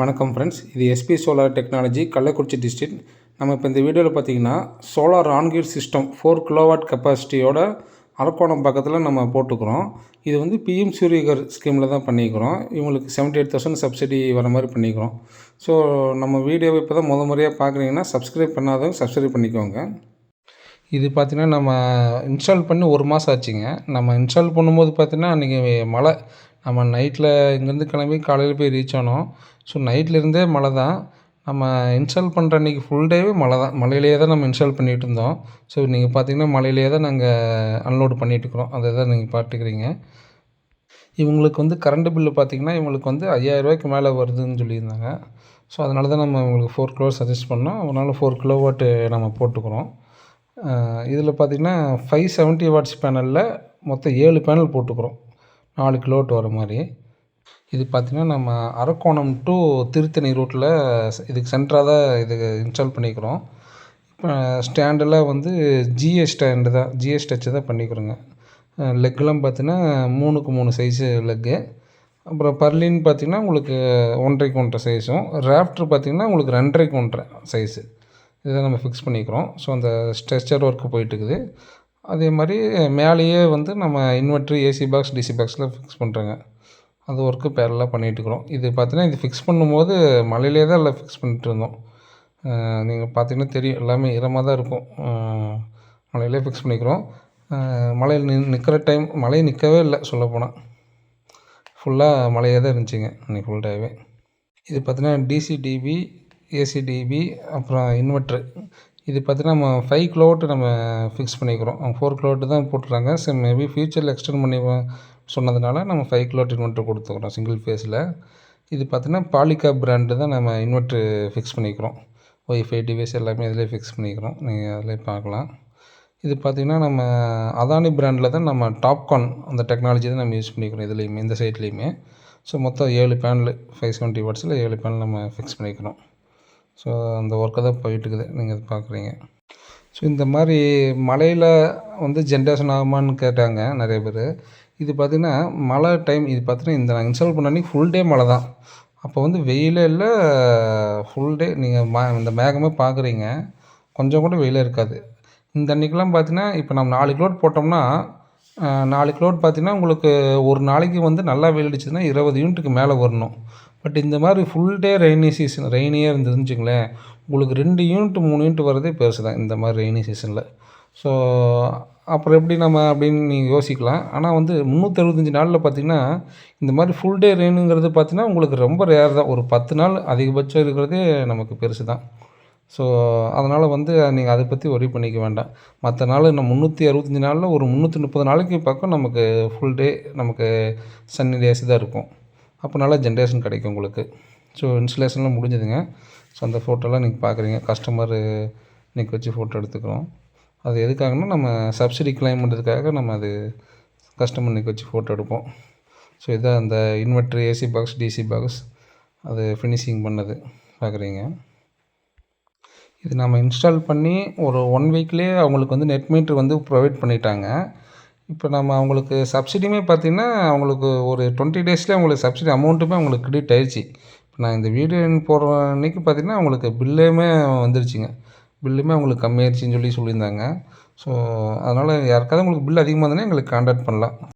வணக்கம் ஃப்ரெண்ட்ஸ் இது SP solar technology Kallakurichi district நம்ம இப்போ இந்த வீடியோவில் பார்த்தீங்கன்னா solar on grid system four kilowatt கெப்பாசிட்டியோட Arakkonam பக்கத்தில் நம்ம போட்டுக்கிறோம். இது வந்து பிஎம் சூரியகர் ஸ்கீமில் தான் பண்ணிக்கிறோம். இவங்களுக்கு செவன்ட்டி எயிட் தௌசண்ட் சப்சிடி வர மாதிரி பண்ணிக்கிறோம். ஸோ நம்ம வீடியோவை இப்போ தான் முத முறையாக பார்க்குறீங்கன்னா சப்ஸ்கிரைப் பண்ணாதவங்க சப்ஸ்கிரைப் பண்ணிக்கோங்க. இது பார்த்திங்கன்னா நம்ம இன்ஸ்டால் பண்ணி ஒரு மாதம் ஆச்சுங்க. நம்ம இன்ஸ்டால் பண்ணும்போது பார்த்தீங்கன்னா அன்றைக்கி மழை நம்ம நைட்டில் இங்கேருந்து கிளம்பி காலையில் போய் ரீச் ஆனோம். ஸோ நைட்லேருந்தே மழை தான். நம்ம இன்ஸ்டால் பண்ணுற அன்றைக்கி ஃபுல் டேவே மழை தான். மழையிலேயே தான் நம்ம இன்ஸ்டால் பண்ணிகிட்டு இருந்தோம். ஸோ நீங்கள் பார்த்தீங்கன்னா மழையிலேயே தான் நாங்கள் அன்லோடு பண்ணிகிட்ருக்குறோம் அதை தான் நீங்கள் பார்த்துக்கிறீங்க. இவங்களுக்கு வந்து கரண்ட் பில்லு பார்த்திங்கன்னா இவங்களுக்கு வந்து ஐயாயிரரூவாய்க்கு மேலே வருதுன்னு சொல்லியிருந்தாங்க. ஸோ அதனால தான் நம்ம இவங்களுக்கு ஃபோர் கிலோ சஜஸ்ட் பண்ணோம். அதனால் ஃபோர் கிலோ வாட்டு நம்ம போட்டுக்கிறோம். இதில் பார்த்திங்கன்னா ஃபைவ் செவன்ட்டி வாட்ஸ் பேனலில் மொத்தம் ஏழு பேனல் போட்டுக்கிறோம். நாலு கிலோவாட் வர மாதிரி. இது பார்த்திங்கன்னா நம்ம அரக்கோணம் டு திருத்தணி ரூட்டில் இதுக்கு சென்டராக தான் இது இன்ஸ்டால் பண்ணிக்கிறோம். இப்போ ஸ்டாண்டெல்லாம் வந்து ஜிஎஸ் ஸ்டாண்டு தான் ஜிஎஸ் டச்சு தான் பண்ணிக்கிறோங்க. லெக்கெலாம் பார்த்தீங்கன்னா மூணுக்கு மூணு சைஸு லெக்கு அப்புறம் பர்லின்னு பார்த்திங்கன்னா உங்களுக்கு ஒன்றரைக்கு ஒன்றரை சைஸும் ராஃப்டர் பார்த்திங்கன்னா உங்களுக்கு ரெண்டரைக்கு ஒன்றரை சைஸு இதை நம்ம ஃபிக்ஸ் பண்ணிக்கிறோம். ஸோ அந்த ஸ்ட்ரெச்சர் ஒர்க்கு போயிட்டுருக்குது அதே மாதிரி மேலேயே வந்து நம்ம இன்வெர்ட்ரு ஏசி பாக்ஸ் டிசி பாக்ஸில் ஃபிக்ஸ் பண்ணுறோங்க அது ஒர்க்கு பேரலாக பண்ணிகிட்ருக்குறோம் இது பார்த்தீங்கன்னா இது ஃபிக்ஸ் பண்ணும்போது மழையிலே தான் எல்லாம் ஃபிக்ஸ் பண்ணிட்டு இருந்தோம். நீங்கள் பார்த்தீங்கன்னா தெரியும். எல்லாமே ஈரமாக தான் இருக்கும். மலையிலே ஃபிக்ஸ் பண்ணிக்கிறோம். மழையில் நின் நிற்கிற டைம் மழை நிற்கவே இல்லை சொல்லப்போனால் ஃபுல்லாக மலையாக தான் இருந்துச்சுங்க அன்றைக்கி ஃபுல் டேவே இது பார்த்தீங்கன்னா டிசி ஏசிடிபி ஏசி அப்புறம் இன்வெர்ட்ரு இது பார்த்தீங்கன்னா நம்ம ஃபைவ் கிலோவாட் நம்ம ஃபிக்ஸ் பண்ணிக்கிறோம். அவங்க ஃபோர் கிலோவாட் தான் போட்டுறாங்க சரி மேபி ஃப்யூச்சரில் எக்ஸ்டெண்ட் பண்ணி சொன்னதுனால நம்ம ஃபைவ் கிலோவாட் இன்வெர்ட்டர் கொடுத்துக்கிறோம் சிங்கிள் ஃபேஸில் இது பார்த்தீங்கன்னா பாலிகா பிராண்டு தான் நம்ம இன்வெர்ட்ரு ஃபிக்ஸ் பண்ணிக்கிறோம். ஒய்ஃபை டிவைஸ் எல்லாமே இதிலே ஃபிக்ஸ் பண்ணிக்கிறோம். நீங்கள் அதிலே பார்க்கலாம். இது பார்த்திங்கன்னா நம்ம அதானி பிராண்டில் தான் நம்ம டாப்கான் அந்த டெக்னாலஜி தான் நம்ம யூஸ் பண்ணிக்கிறோம் இதுலேயுமே இந்த சைட்லேயுமே ஸோ மொத்தம் ஏழு பேனல் ஃபைவ் செவன்ட்டி வாட்ஸில் ஏழு பேனல் நம்ம ஃபிக்ஸ் பண்ணிக்கிறோம். ஸோ அந்த ஒர்க்கு தான் போயிட்டுருக்குது. நீங்கள் அது பார்க்குறீங்க? ஸோ இந்த மாதிரி மழையில் வந்து ஜென்ரேஷன் ஆகுமான்னு கேட்டாங்க நிறைய பேர். இது பார்த்திங்கன்னா மழை டைம் இது பார்த்திங்கன்னா இந்த நான் இன்ஸ்டால் பண்ண அன்றைக்கி ஃபுல் டே மழை தான். அப்போ வந்து வெயிலே இல்லை ஃபுல் டே நீங்கள் மா இந்த மேகமே பார்க்குறீங்க கொஞ்சம் கூட வெயிலே இருக்காது. இந்த அன்றைக்கெலாம் பார்த்திங்கன்னா இப்போ நம்ம நாலு கிலோட் போட்டோம்னா நாலு கிலோட் பார்த்திங்கன்னா உங்களுக்கு ஒரு நாளைக்கு வந்து நல்லா வெயில் அடிச்சதுன்னா இருபது யூனிட்டுக்கு மேலே வரணும். பட் இந்த மாதிரி ஃபுல் டே ரெய்னி சீசன் ரெய்னியாக இருந்ததுன்னு உங்களுக்கு ரெண்டு யூனிட் மூணு யூனிட் வரதே பெருசு தான் இந்த மாதிரி ரெய்னி சீசனில் ஸோ அப்புறம் எப்படி நம்ம அப்படின்னு நீங்கள் யோசிக்கலாம். ஆனால் வந்து முந்நூற்றறுபத்தஞ்சு நாளில் பார்த்திங்கன்னா இந்த மாதிரி ஃபுல் டே ரெயினுங்கிறது பார்த்திங்கன்னா உங்களுக்கு ரொம்ப ரேர் தான். ஒரு பத்து நாள் அதிகபட்சம் இருக்கிறதே நமக்கு பெருசு தான். ஸோ அதனால் வந்து நீங்கள் அதை பற்றி ஒரி பண்ணிக்க வேண்டாம். மற்ற நாள் நம்ம முந்நூற்றி அறுபத்தஞ்சி நாளில் ஒரு முந்நூற்றி முப்பது நாளைக்கு பக்கம் நமக்கு ஃபுல் டே நமக்கு சன்னி டேஸ் தான் இருக்கும். அப்போ நல்லா ஜென்ரேஷன் கிடைக்கும் உங்களுக்கு. ஸோ இன்ஸ்டலேஷன்லாம் முடிஞ்சதுங்க. ஸோ அந்த ஃபோட்டோலாம் நீங்கள் பார்க்குறீங்க கஸ்டமரு இன்றைக்கி வச்சு ஃபோட்டோ எடுத்துக்கிறோம். அது எதுக்காகனா நம்ம சப்சிடி கிளைம் பண்ணுறதுக்காக நம்ம அது கஸ்டமர் இன்றைக்கி வச்சு ஃபோட்டோ எடுப்போம். ஸோ இதான் அந்த inverter AC box DC box அது ஃபினிஷிங் பண்ணது. பார்க்குறீங்க இது நம்ம இன்ஸ்டால் பண்ணி ஒரு ஒன் வீக்லேயே அவங்களுக்கு வந்து நெட் மீட்ரு வந்து ப்ரொவைட் பண்ணிட்டாங்க. இப்போ நம்ம அவங்களுக்கு சப்சிடியுமே பார்த்திங்கன்னா அவங்களுக்கு ஒரு டுவெண்ட்டி டேஸ்லேயே அவங்களுக்கு சப்சிடி அமௌண்ட்டுமே அவங்களுக்கு கிரெடிட் ஆயிடுச்சு. இப்போ நான் இந்த வீடியோ போடுற அன்றைக்கி பார்த்திங்கன்னா அவங்களுக்கு பில்லுமே வந்துருச்சுங்க. பில்லுமே அவங்களுக்கு கம்மியாயிருச்சுன்னு சொல்லி சொல்லியிருந்தாங்க. ஸோ அதனால் யாருக்காவது உங்களுக்கு பில் அதிகமாக இருந்ததுன்னா எங்களுக்கு கான்டாக்ட் பண்ணலாம்.